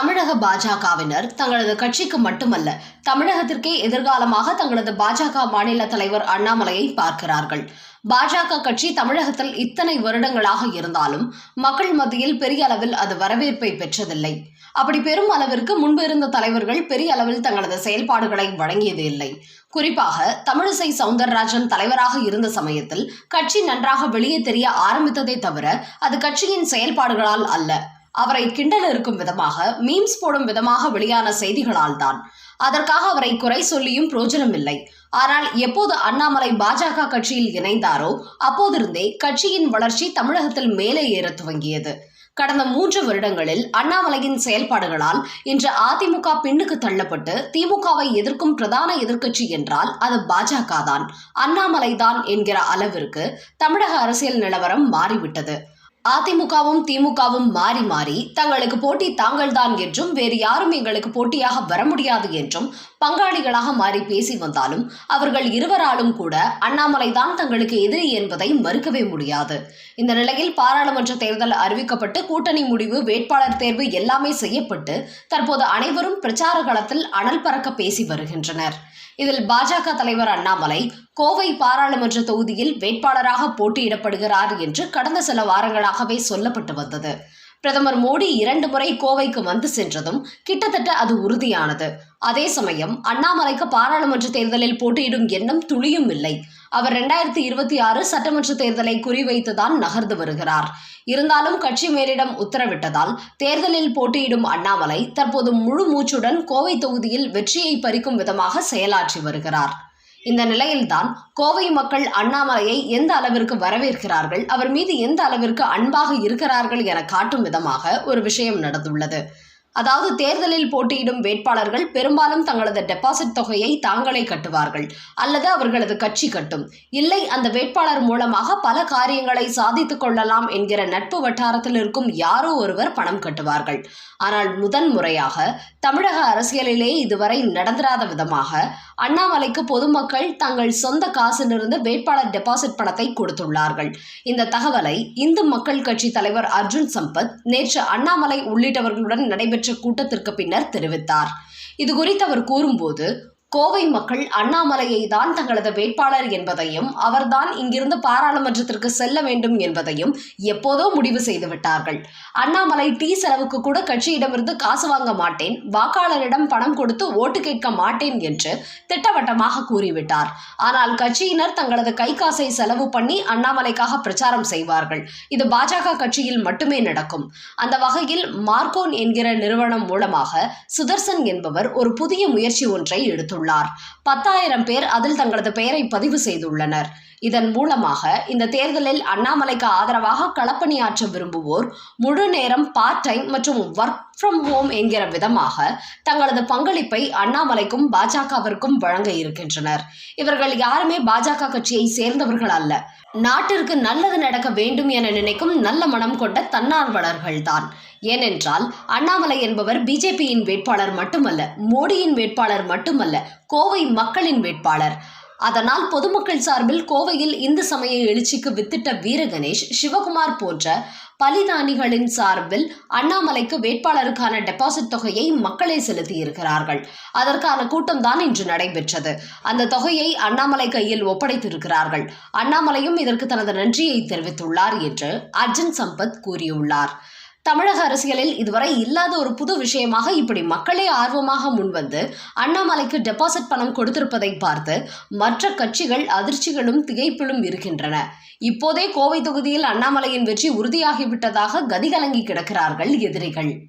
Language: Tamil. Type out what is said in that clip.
தமிழக பாஜகவினர் தங்களது கட்சிக்கு மட்டுமல்ல தமிழகத்திற்கே எதிர்காலமாக தங்களது பாஜக மாநில தலைவர் அண்ணாமலையை பார்க்கிறார்கள். பாஜக கட்சி தமிழகத்தில் இத்தனை வருடங்களாக இருந்தாலும் மக்கள் மத்தியில் பெரிய அளவில் அது வரவேற்பை பெற்றதில்லை. அப்படி பெரும் அளவிற்கு முன்பு இருந்த தலைவர்கள் பெரிய அளவில் தங்களது செயல்பாடுகளை வழங்கியது இல்லை. குறிப்பாக தமிழிசை சவுந்தரராஜன் தலைவராக இருந்த சமயத்தில் கட்சி நன்றாக வெளியே தெரிய ஆரம்பித்ததே தவிர அது கட்சியின் செயல்பாடுகளால் அல்ல. அவரை கிண்டல் இருக்கும் விதமாக மீம்ஸ் போடும் விதமாக வெளியான செய்திகளால் தான். அதற்காக அவரை குறை சொல்லியும் பிரோஜனம் இல்லை. ஆனால் எப்போது அண்ணாமலை பாஜக கட்சியில் இணைந்தாரோ அப்போதிருந்தே கட்சியின் வளர்ச்சி தமிழகத்தில் மேலே ஏற துவங்கியது. கடந்த மூன்று வருடங்களில் அண்ணாமலையின் செயல்பாடுகளால் இன்று அதிமுக பின்னுக்கு தள்ளப்பட்டு திமுகவை எதிர்க்கும் பிரதான எதிர்க்கட்சி என்றால் அது பாஜக தான். அண்ணாமலை தான் என்கிற அளவிற்கு தமிழக அரசியல் நிலவரம் மாறிவிட்டது. அதிமுகவும் திமுகவும் மாறி மாறி தங்களுக்கு போட்டி தாங்கள்தான் என்றும் வேறு யாரும் எங்களுக்கு போட்டியாக வர முடியாது என்றும் பங்காளிகளாக மாறி பேசி வந்தாலும் அவர்கள் இருவராலும் கூட அண்ணாமலை தான் தங்களுக்கு எதிரி என்பதை மறுக்கவே முடியாது. இந்த நிலையில் பாராளுமன்ற தேர்தல் அறிவிக்கப்பட்டு கூட்டணி முடிவு வேட்பாளர் தேர்வு எல்லாமே செய்யப்பட்டு தற்போது அனைவரும் பிரச்சார களத்தில் அனல் பறக்க பேசி வருகின்றனர். இதில் பாஜக தலைவர் அண்ணாமலை கோவை பாராளுமன்ற தொகுதியில் வேட்பாளராக போட்டியிடப்படுகிறார் என்று கடந்த சில வாரங்களாகவே சொல்லப்பட்டு வந்தது. பிரதமர் மோடி இரண்டு முறை கோவைக்கு வந்து சென்றதும் கிட்டத்தட்ட அது உறுதியானது. அதே சமயம் என்றும் அண்ணாமலைக்கு பாராளுமன்ற தேர்தலில் போட்டியிடும் எண்ணம் துளியும் இல்லை. அவர் இரண்டாயிரத்தி இருபத்தி ஆறு சட்டமன்ற தேர்தலை குறிவைத்துதான் நகர்ந்து வருகிறார். இருந்தாலும் கட்சி மேலிடம் உத்தரவிட்டதால் தேர்தலில் போட்டியிடும் அண்ணாமலை தற்போது முழு மூச்சுடன் கோவை தொகுதியில் வெற்றியை பறிக்கும் விதமாக செயலாற்றி வருகிறார். இந்த நிலையில்தான் கோவை மக்கள் அண்ணாமலையை எந்த அளவிற்கு வரவேற்கிறார்கள் அவர் மீது எந்த அளவிற்கு அன்பாக இருக்கிறார்கள் என காட்டும் விதமாக ஒரு விஷயம் நடந்துள்ளது. அதாவது தேர்தலில் போட்டியிடும் வேட்பாளர்கள் பெரும்பாலும் தங்களது டெபாசிட் தொகையை தாங்களே கட்டுவார்கள் அல்லது அவர்களது கட்சி கட்டும். இல்லை அந்த வேட்பாளர் மூலமாக பல காரியங்களை சாதித்துக் கொள்ளலாம் என்கிற நட்பு வட்டாரத்தில் இருக்கும் யாரோ ஒருவர் பணம் கட்டுவார்கள். ஆனால் முதன் முறையாக தமிழக அரசியலிலே இதுவரை நடந்திராத விதமாக அண்ணாமலைக்கு பொதுமக்கள் தங்கள் சொந்த காசிலிருந்து வேட்பாளர் டெபாசிட் பணத்தை கொடுத்துள்ளார்கள். இந்த தகவலை இந்து மக்கள் கட்சி தலைவர் அர்ஜுன் சம்பத் நேற்று அண்ணாமலை உள்ளிட்டவர்களுடன் நடைபெற்ற கூட்டத்திற்கு பின்னர் தெரிவித்தார். இது குறித்து அவர் கூறும்போது கோவை மக்கள் அண்ணாமலையை தான் தங்களது வேட்பாளர் என்பதையும் அவர்தான் இங்கிருந்து பாராளுமன்றத்திற்கு செல்ல வேண்டும் என்பதையும் எப்போதோ முடிவு செய்து விட்டார்கள் அண்ணாமலை டீ செலவுக்கு கூட கட்சியிடமிருந்து காசு வாங்க மாட்டேன் வாக்காளரிடம் பணம் கொடுத்து ஓட்டு கேட்க மாட்டேன் என்று திட்டவட்டமாக கூறிவிட்டார். ஆனால் கட்சியினர் தங்களது கை காசை செலவு பண்ணி அண்ணாமலைக்காக பிரச்சாரம் செய்வார்கள். இது பாஜக கட்சியில் மட்டுமே நடக்கும். அந்த வகையில் மார்க்கோன் என்கிற நிறுவனம் மூலமாக சுதர்சன் என்பவர் ஒரு புதிய முயற்சி ஒன்றை எடுத்துள்ளார் பத்தாயிரம் பேர் அதில் தங்களது பெயரை பதிவு செய்துள்ளனர். இதன் மூலமாக இந்த தேர்தலில் அண்ணாமலைக்கு ஆதரவாக களப்பணியாற்ற விரும்புவோர் முழு நேரம் பார்ட் டைம் மற்றும் ஒர்க் ஃப்ரம் ஹோம் என்கிற விதமாக தங்களது பங்களிப்பை அண்ணாமலைக்கும் பாஜகவிற்கும் வழங்க இருக்கின்றனர். இவர்கள் யாருமே பாஜக கட்சியை சேர்ந்தவர்கள் அல்ல. நாட்டிற்கு நல்லது நடக்க வேண்டும் என நினைக்கும் நல்ல மனம் கொண்ட தன்னார்வலர்கள்தான். ஏனென்றால் அண்ணாமலை என்பவர் பிஜேபியின் வேட்பாளர் மட்டுமல்ல மோடியின் வேட்பாளர் மட்டுமல்ல கோவை மக்களின் வேட்பாளர். அதனால் பொதுமக்கள் சார்பில் கோவையில் இந்து சமய எழுச்சிக்கு வித்திட்ட வீரகணேஷ் சிவகுமார் போன்ற பலிதானிகளின் சார்பில் அண்ணாமலைக்கு வேட்பாளருக்கான டெபாசிட் தொகையை மக்களே செலுத்தியிருக்கிறார்கள். அதற்கான கூட்டம் தான் இன்று நடைபெற்றது. அந்த தொகையை அண்ணாமலை கையில் ஒப்படைத்திருக்கிறார்கள். அண்ணாமலையும் இதற்கு தனது நன்றியை தெரிவித்துள்ளார் என்று அர்ஜுன் சம்பத் கூறியுள்ளார். தமிழக அரசியலில் இதுவரை இல்லாத ஒரு புது விஷயமாக இப்படி மக்களே ஆர்வமாக முன்வந்து அண்ணாமலைக்கு டெபாசிட் பணம் கொடுத்திருப்பதை பார்த்து மற்ற கட்சிகள் அதிர்ச்சிகளும் திகைப்பிலும் இருக்கின்றன. இப்போதே கோவை தொகுதியில் அண்ணாமலையின் வெற்றி உறுதியாகிவிட்டதாக கதிகலங்கி கிடக்கிறார்கள் எதிரிகள்.